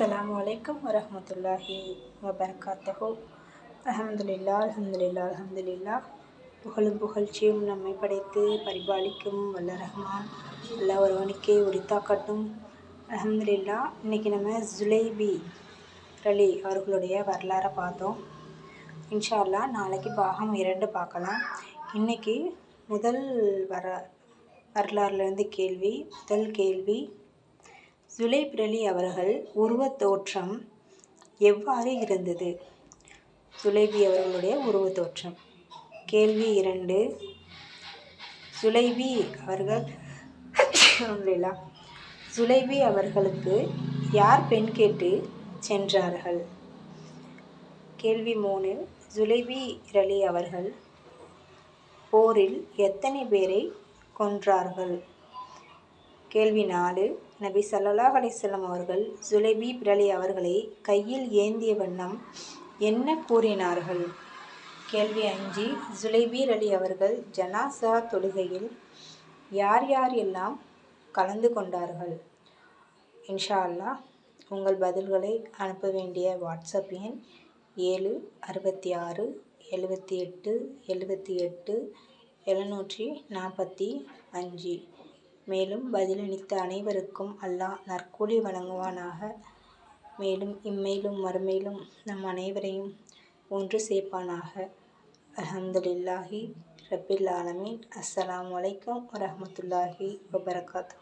அஸ்லாம் வலைக்கம் வரமத்துல்லாஹி வபரகாத்தஹு. அஹமதுல்லா அல்ஹம்துலில்லா அல்ஹம்துலில்லா புகழும் புகழ்ச்சியும் நம்மை படைத்து பரிபாலிக்கும் வல்ல ரஹ்மான். அல்லாஹ் ஒருவனுக்கே உரித்தாக்கட்டும் அல்ஹம்துலில்லா இன்றைக்கி நம்ம ஜுலைபி ரலி அவர்களுடைய வரலாறை பார்த்தோம். இன்ஷா அல்லாஹ் நாளைக்கு பாகம் இரண்டு பார்க்கலாம். இன்றைக்கி முதல் வர வரலாறுலேருந்து கேள்வி முதல் கேள்வி ஜுலைப் ரலி அவர்கள் உருவத் தோற்றம் எவ்வாறு இருந்தது? சுலைபி அவர்களுடைய உருவத் தோற்றம். கேள்வி இரண்டு. சுலைபி அவர்கள் அல்ஹம்துலில்லாஹ். ஜுலைபி அவர்களுக்கு யார் பெண் கேட்டு சென்றார்கள்? கேள்வி மூணு. ஜுலைபி ரலி அவர்கள் போரில் எத்தனை பேரை கொன்றார்கள்? கேள்வி நாலு. நபி சல்லாஹ் அலிசல்லாம் அவர்கள் ஜுலைபீப் பிரலி அவர்களை கையில் ஏந்திய வண்ணம் என்ன கூறினார்கள்? கேள்வி அஞ்சு ஜுலைபீர் அலி அவர்கள் ஜனாசா தொழுகையில் யார் யார் எல்லாம் கலந்து கொண்டார்கள்? இன்ஷா அல்லாஹ் உங்கள் பதில்களை அனுப்ப வேண்டிய வாட்ஸ்அப் எண் ஏழு அறுபத்தி ஆறு எழுபத்தி எட்டு எழுபத்தி எட்டு எழுநூற்றி நாற்பத்தி அஞ்சு. மேலும் பதிலளித்த அனைவருக்கும் அல்லாஹ் நற்கூலி வழங்குவானாக. மேலும் இம்மையிலும் மறுமையிலும் நம் அனைவரையும் ஒன்று சேர்ப்பானாக. அல்ஹம்துலில்லாஹி ரபில் ஆலமீன். அஸ்ஸலாமு வலைக்கம் வரமத்துல்லாஹி வபரகாத்து